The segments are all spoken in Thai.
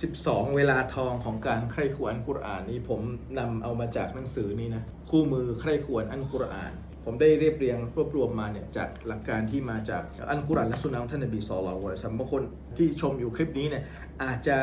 12 เวลาทองของการใคร่ครวญอัลกุรอานนี้ผมนำเอามาจากหนังสือนี้นะคู่มือใคร่ครวญอัลกุรอาน ผมได้เรียบเรียงรวบรวมมาเนี่ยจากหลักการที่มาจากอัลกุรอานและสุนนะของท่านนบีสอลลัลลอฮุอะลัยฮิวะซัลลัมบางคนที่ชมอยู่คลิปนี้เนี่ย อาจจะ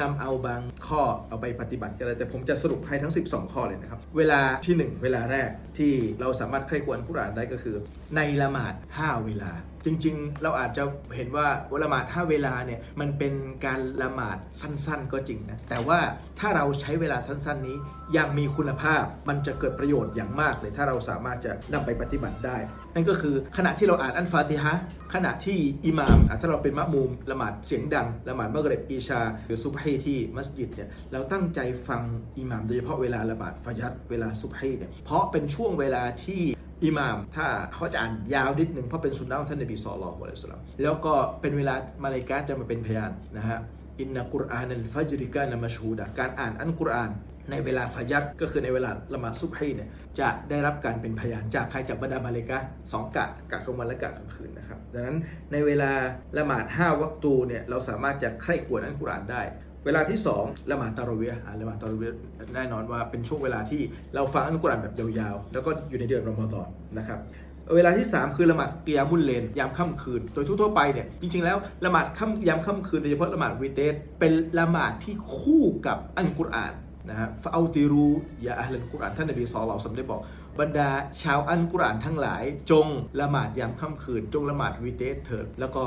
นำเอาบางข้อเอาไปปฏิบัติกันเลยแต่ผมจะสรุปให้ทั้ง 12 ข้อเลยนะครับ เวลาที่ 1 เวลาแรกที่เราสามารถใคร่ควญอัลกุรานได้ก็คือ ในละหมาด 5 เวลา จริง ๆ เราอาจจะเห็นว่าละหมาด 5 เวลาเนี่ยมันเป็นการละหมาดสั้นๆ ก็จริงนะแต่ว่าถ้าเราใช้เวลาสั้น ๆ นี้ยังมีคุณภาพมันจะเกิดประโยชน์อย่างมากเลย ถ้าเราสามารถจะนำไปปฏิบัติได้ นั่นก็คือขณะที่เราอ่านอันฟาติฮะขณะที่อิหม่ามถ้าเราเป็นมะมูมละหมาดเสียงดังละหมาดมะเกริบอีชาหรือซุบฮีที่มัสยิดเนี่ยเราตั้งใจฟังอิหม่ามโดยเฉพาะเวลาละบาดฟายัดเวลาซุบฮีเนี่ยเพราะเป็นช่วงเวลาที่ อิหม่ามถ้าเขาจะอ่านยาวนิดหนึ่งเพราะเป็นสุนนะของท่านนบีศ็อลอฮุอะลัยฮิวะซัลลัมแล้วก็เป็นเวลามาเลายกาจะมาเป็นพยานนะฮะอินนักุรอานัลฟัจริกานะมัชฮูดะการอ่านอันกุรอานในเวลาฟายัดก็คือในเวลาละมาซุบฮีเนี่ยจะได้รับการเป็นพยานจากใครจากบรรดามาเลกาสองกะกะกลางวันและกะกลางคืนนะครับ ดังนั้นในเวลาละหมาด5วัตูเนี่ยเราสามารถจะใคร่ควรอันกุรอานได้ เวลาที่2ละหมาดตารเวียห์อ่าละหมาดตารเวียแน่นอนว่าเป็นช่วงเวลาที่เราฟังอัลกุรอานแบบยาวๆ แล้วก็อยู่ในเดือนรอมฎอนนะครับเวลาที่ 3 คือละหมาดกียามุลเลนยามค่ำคืน โดยทั่วไปเนี่ยจริงๆแล้วละหมาดค่ำยามค่ำคืนโดยเฉพาะละหมาดวีเตสเป็นละหมาดที่คู่กับอัลกุรอาน นะฮะฟาอูติรูยาอัลลกุรอานท่านนบีซอลาสัมได้บอก บรรดาชาวอันกุรอานทั้งหลาย จงละหมาดยามค่ำคืน จงละหมาดวิเตสเถิดแล้วก็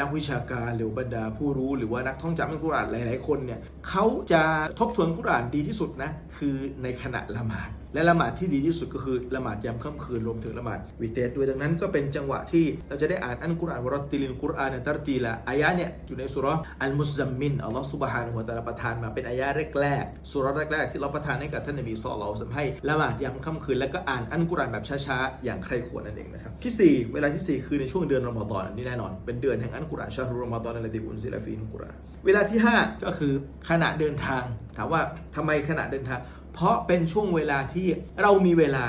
นักวิชาการหรือบรรดาผู้รู้หรือว่านักท่องจำอัลกุรอานหลาย ๆ คนเนี่ยเขาจะทบทวนกุรอานดีที่สุดนะคือในขณะละหมาด และละหมาดที่ดีที่สุดก็คือละหมาดยามค่ำคืนรวมถึงละหมาดวิเตสด้วยดังนั้นก็เป็นจังหวะที่เราจะได้อ่านอันกุรอานวะรติลินกุรอานตัรตีละอายะเนี่ยอยู่ในสุร์อัลมุซัมมินอัลลอฮฺซุบฮานะฮูวตะอาลาประทานมาเป็นอายะแรกๆสุรแรกๆที่เราประทานให้กับท่านนบีศ็อลลัลลอฮุอะลัมให้ละหมาดยามค่ำคืนแล้วก็อ่านอันกุรอานแบบช้าๆอย่างใครควรนั่นเองนะครับที่สี่เวลาที่สี่คือในช่วงเดือนรอมฎอนอันนี้แน่นอน เป็นเดือนแห่งอันกุรอานชาฮรุรอมฎอนอัลลดีอุนซิลาฟีนกุรอานเวลาที่ห้าก็คือขณะเดินทางถามว่าทำไมขณะเดินทาง เพราะเป็นช่วงเวลาที่เรามีเวลา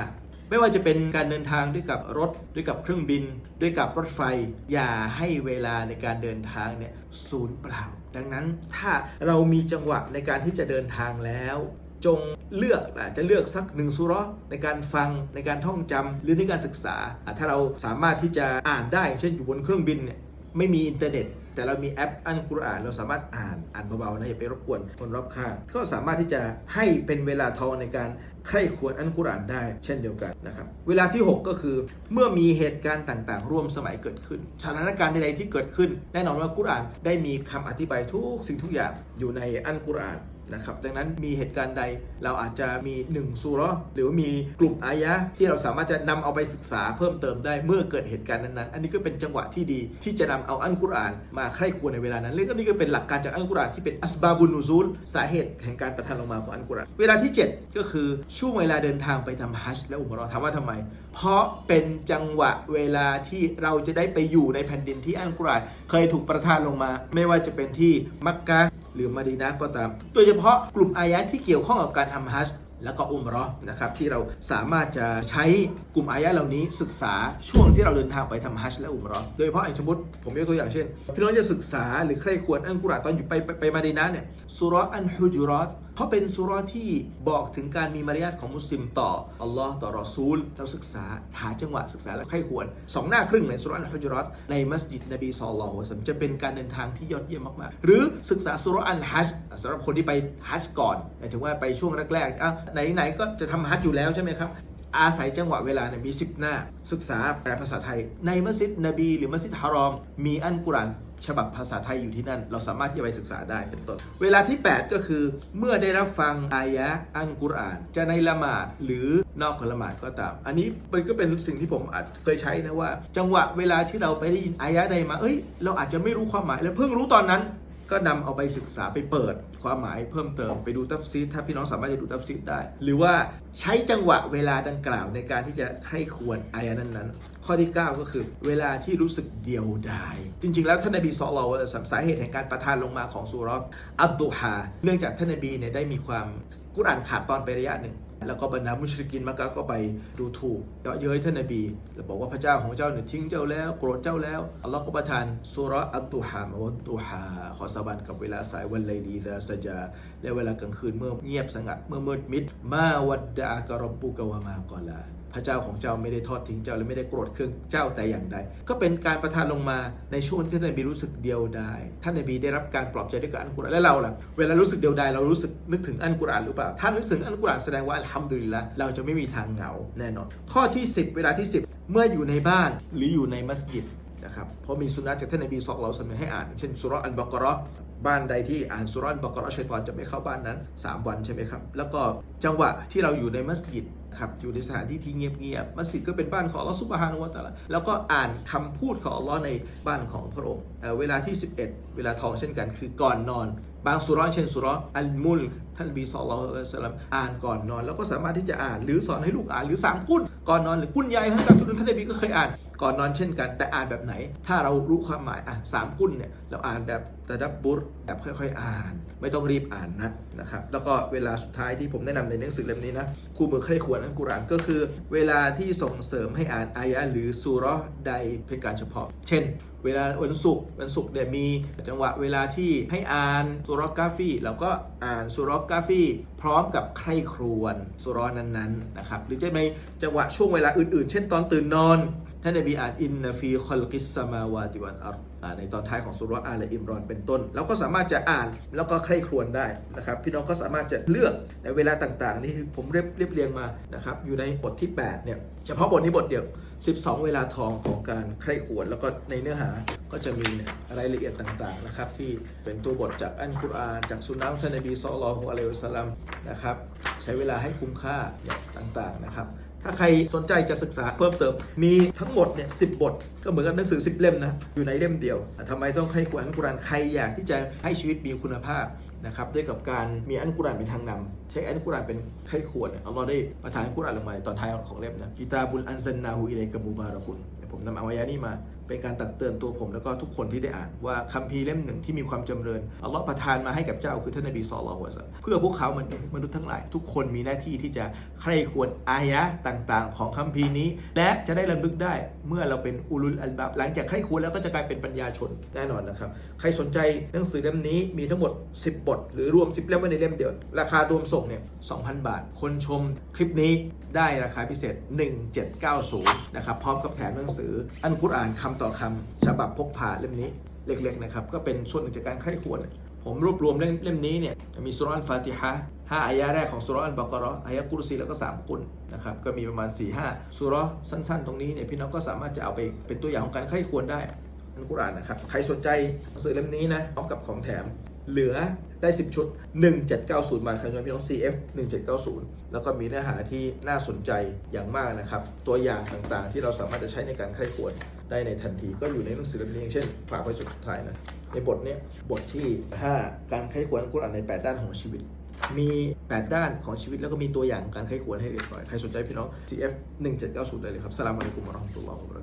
ไม่ว่าจะเป็นการเดินทางด้วยกับรถด้วยกับเครื่องบิน ด้วยกับรถไฟ อย่าให้เวลาในการเดินทางเนี่ยศูนย์เปล่า ดังนั้นถ้าเรามีจังหวะในการที่จะเดินทางแล้ว จงเลือกอาจจะเลือกสักหนึ่งสุรในการฟังในการท่องจำหรือในการศึกษา ถ้าเราสามารถที่จะอ่านได้ เช่นอยู่บนเครื่องบินเนี่ยไม่มีอินเทอร์เน็ต แต่เรามีแอปอันกุรอานเราสามารถอ่านอ่านเบาๆนะอย่าไปรบกวนคนรอบข้างก็สามารถที่จะให้เป็นเวลาทองในการใคร่ควรอันกุรอานได้ เช่นเดียวกันนะครับเวลาที่ 6 ก็คือเมื่อมีเหตุการณ์ต่างๆ ร่วมสมัยเกิดขึ้น สถานการณ์ใดๆที่เกิดขึ้น แน่นอนว่ากุรอานได้มีคำอธิบายทุกสิ่งทุกอย่างอยู่ในอันกุรอาน นะครับดังนั้นมีเหตุการณ์ใดเราอาจจะมี1ซูเราะห์หรือมีกลุ่มอายะที่เราสามารถจะนำเอาไปศึกษาเพิ่มเติมได้เมื่อเกิดเหตุการณ์นั้นๆ อันนี้ก็เป็นจังหวะที่ดีที่จะนำเอาอัลกุรอานมาใคร่ควญในเวลานั้นเรื่องนี้ก็เป็นหลักการจากอัลกุรอานที่เป็นอัสบาบุนูซูลสาเหตุแห่งการประทานลงมาของอัลกุรอานเวลาที่ 7 ก็คือช่วงเวลาเดินทางไปทำฮัจญ์และอุมราะห์ถามว่าทำไม เพราะเป็นจังหวะเวลาที่เราจะได้ไปอยู่ในแผ่นดินที่อัลกุรอานเคยถูกประทานลงมา ไม่ว่าจะเป็นที่มักกะ หรือมาดีนะก็ตาม โดยเฉพาะกลุ่มอายะที่เกี่ยวข้องกับการทำฮัจ แล้วก็อุมราะนะครับที่เราสามารถจะใช้กลุ่มอายะห์เหล่านี้ศึกษาช่วงที่เราเดินทางไปทำฮัจญ์และอุมราะโดยเฉพาะอย่างสมมติผมยกตัวอย่างเช่น พี่น้องจะศึกษาหรือใครควรอันกุรอานตอนอยู่ไปไปไปมาดีนะเนี่ยสุรอันฮุจุราะห์เพราะเป็นสุราะห์ที่บอกถึงการมีมารยาทของมุสลิมต่ออัลลอฮ์ต่อรอซูล เราศึกษาหาจังหวะศึกษาและใครควรสองหน้าครึ่งในสุรอันฮุจุราะห์ในมัสยิดนบีศ็อลลัลลอฮุอะลัยฮิวะซัมจะเป็นการเดินทางที่ยอดเยี่ยมมากๆ หรือศึกษาสุรอันฮัจสำหรับคนที่ไปฮัจก่อนหมายถึงว่าไปช่วงแรกๆอะไหนๆก็จะทำฮัจญ์อยู่แล้วใช่ไหมครับ อาศัยจังหวะเวลาเนี่ยมี 10 หน้า ศึกษาแปลภาษาไทย ในมัสยิดนบี หรือมัสยิดฮารอม มีอันกุรานฉบับภาษาไทยอยู่ที่นั่น เราสามารถที่จะไปศึกษาได้เป็นต้น เวลาที่ 8 ก็คือ เมื่อได้รับฟังอายะอันกุรอาน จะในละหมาดหรือนอกละหมาดก็ตาม อันนี้มันก็เป็นสิ่งที่ผมอาจเคยใช้นะว่า จังหวะเวลาที่เราไปได้ยินอายะใดมา เอ้ย เราอาจจะไม่รู้ความหมายแล้วเพิ่งรู้ตอนนั้น ก็นำเอาไปศึกษาไปเปิดความหมายเพิ่มเติมไปดูตัฟซีดถ้าพี่น้องสามารถจะดูตัฟซีดได้ หรือว่าใช้จังหวะเวลาดังกล่าวในการที่จะใคร่ควรอายะนั้นๆข้อที่ 9 ก็คือ เวลาที่รู้สึกเดียวดาย จริง ๆ แล้วท่านนบีสอลเราสาเหตุแห่งการประทานลงมาของสุราะห์อับดุฮาเนื่องจากท่านนบีเนี่ยได้มีความกุรอานขาดตอนไประยะหนึ่ง แล้วก็บรรดามุชริกินมักกะก็ไปดูถูกเยาะเย้ยท่านนบี แล้วบอกว่าพระเจ้าของเจ้าเนี่ยทิ้งเจ้าแล้วโกรธเจ้าแล้วอัลลอฮ์ก็ประทานสุราะอัตตุฮามาวันตุฮาขอสาบานกับเวลาสายวันไลลีดาสจาและเวลากลางคืนเมื่อเงียบสงัดเมื่อมืดมิดมาวัดดะอากะรบบุกะวะมากอลา พระเจ้าของเจ้าไม่ได้ทอดทิ้งเจ้าและไม่ได้โกรธเคืองเจ้าแต่อย่างใด ก็เป็นการประทานลงมาในช่วงที่ท่านนบีรู้สึกเดียวดายท่านนบีได้รับการปลอบใจด้วยกับอันกุรอานและเราล่ะเวลารู้สึกเดียวดายเรารู้สึกนึกถึงอันกุรอานหรือเปล่าถ้านึกถึงอันกุรอานแสดงว่าอัลฮัมดุลิลละเราจะไม่มีทางเหงาแน่นอน ข้อที่ 10 เวลาที่ 10 เมื่ออยู่ในบ้านหรืออยู่ในมัสยิดนะครับเพราะมีสุนนะจากท่านนบีสอกเราเสมัยให้อ่าน เช่นสุรอัลบกราะห์บ้านใดที่อ่านสุราะห์อัลบกราะห์ชัยตอนจะไม่เข้าบ้านนั้น 3 วันใช่ไหมครับ แล้วก็จังหวะที่เราอยู่ในมัสยิด ครับอยู่ในสถานที่ที่เงียบๆมัสยิดก็เป็นบ้านของอัลลอฮ์ซุบฮานุวะตะอาลาแล้วก็อ่านคำพูดของอัลลอฮ์ในบ้านของพระองค์เอ่อเวลาที่ 11 เวลาทองเช่นกัน คือก่อนนอน บางสุราะห์เช่นสุราะห์อัลมุลกท่านบีศ็อลลัลลอฮุอะลัลลัมอ่านก่อนนอน แล้วก็สามารถที่จะอ่าน หรือสอนให้ลูกอ่านหรือสามกุนก่อนนอนหรือกุนใหญ่ท่านกับสุนท่านนบีก็เคยอ่านก่อนนอนเช่นกัน แต่อ่านแบบไหน ถ้าเรารู้ความหมายอะสามกุนเนี่ยเราอ่านแบบตะดับบุรแบบค่อยๆ อ่าน ไม่ต้องรีบอ่านนะนะครับแล้วก็เวลาสุดท้ายที่ผมแนะนำในหนังสือเล่มนี้นะคู่มือใครควรอันกุรานก็คือ เวลาที่ส่งเสริมให้อ่านอายะหรือสุราะห์ใดเป็นการเฉพาะ เช่น เวลาวันศุกร์วันศุกร์เนี่ยมีจังหวะเวลาที่ให้อ่านสุราะห์กาฟีเราก็อ่านสุราะห์กาฟีพร้อมกับใคร่ครวญสุรนั้นๆนะครับหรือจะในจังหวะช่วงเวลาอื่นๆ เช่นตอนตื่นนอน ท่านนบีอ่านอินนฟีคอลกิสสมาวาติวันอัรอ่าในตอนท้ายของสุรอาลอิมรอนเป็นต้นเราก็สามารถจะอ่านแล้วก็ใคร่ครวญได้นะครับ พี่น้องก็สามารถจะเลือกในเวลาต่างๆ นี่คือผมเรียบเรียบเรียงมานะครับ อยู่ในบทที่ 8 เนี่ย เฉพาะบทนี้บทเดียว 12 เวลาทองของการใคร่ครวญแล้วก็ในเนื้อหาก็จะมีรายละเอียดต่างๆนะครับ ที่เป็นตัวบทจากอันกุรอานจากสุนนะขท่านนบีศ็อลลัลลอฮุอะลัยฮิวะซัลลัมนะครับใช้เวลาให้คุ้มค่าต่างๆนะครับ ถ้าใครสนใจจะศึกษาเพิ่มเติม มีทั้งหมดเนี่ยสิบท ก็เหมือนกับหนังสือ 10 เล่มนะ อยู่ในเล่มเดียวอะทำไมต้องให้กุรานกุรานใครอยากที่จะให้ชีวิตมีคุณภาพ นะครับด้วยกับการมีอันกุรานเป็นทางนำใช้อันกุรานเป็นไข้ควรเนี่ยอัลลอฮ์ได้ประทานอันกุรานลงมาตอนท้ายของเล่มนะกิตาบุลอันซันนาฮูอิเลกะมูบาระกุนเดี๋ยวผมนำอาอายะนี้มา เป็นการตักเตือนตัวผมแล้วก็ทุกคนที่ได้อ่าน ว่าคัมภีร์เล่มหนึ่งที่มีความจำเริญอัลลอฮ์ประทานมาให้กับเจ้าคือท่านนบีศ็อลลัลลอฮุอะลัยฮิวะซัลเพื่อพวกเขามนุษย์มนุษย์ทั้งหลาย ทุกคนมีหน้าที่ที่จะใคร่ควรอายะต่างๆ ของคัมภีร์นี้ และจะได้ระลึกได้เมื่อเราเป็นอุลุลอัลบับหลังจากใคร่ควรแล้วก็จะกลายเป็นปัญญาชนแน่นอนนะครับใครสนใจหนังสือเล่มนี้มีทั้งหมด 10 บทหรือรวม10เล่มไว้ในเล่มเดียว ราคารวมส่งเนี่ย 2,000 บาท คนชมคลิปนี้ได้ราคาพิเศษ 1790 นะครับ พร้อมกับแถมหนังสือ อันกุรอานคำต่อคำฉบับพกพาเล่มนี้เล็กๆนะครับ ก็เป็นส่วนหนึ่งจากการใคร่ควร ผมรวบรวมเล่มนี้เนี่ยมีสุรอันฟาติฮะห้าอายะแรกของสุรอันบากรออายะกุรซีแล้วก็3กุลนะครับก็มีประมาณ4 5สุรอสั้น ๆ ตรงนี้เนี่ยพี่น้องก็สามารถจะเอาไปเป็นตัวอย่างของการใคร่ควรได้อันกุรอานนะครับใครสนใจหนังสือเล่มนี้นะพร้อมกับของแถม เหลือได้ 10 ชุด 1790 บาทครสนใจพี่น้อง CF 1790 แล้วก็มีเนื้อหาที่น่าสนใจอย่างมากนะครับ ตัวอย่างต่างๆ ที่เราสามารถจะใช้ในการใคร่ควรได้ในทันที ก็อยู่ในหนังสือเล่มนี้อย่างเช่น ฝากไว้สุดท้ายนะ ในบทนี้บทที่ 5 การใคร่ควรกุรอานใน 8 ด้านของชีวิต มี 8 ด้านของชีวิตแล้วก็มีตัวอย่างการใคร่ควรให้เรียบร้อย ใครสนใจพี่น้อง CF 1790 ได้เลยครับสลามอะลัยกุมวะเราะห์มะตุลลอฮ์วะบะเราะกาตุ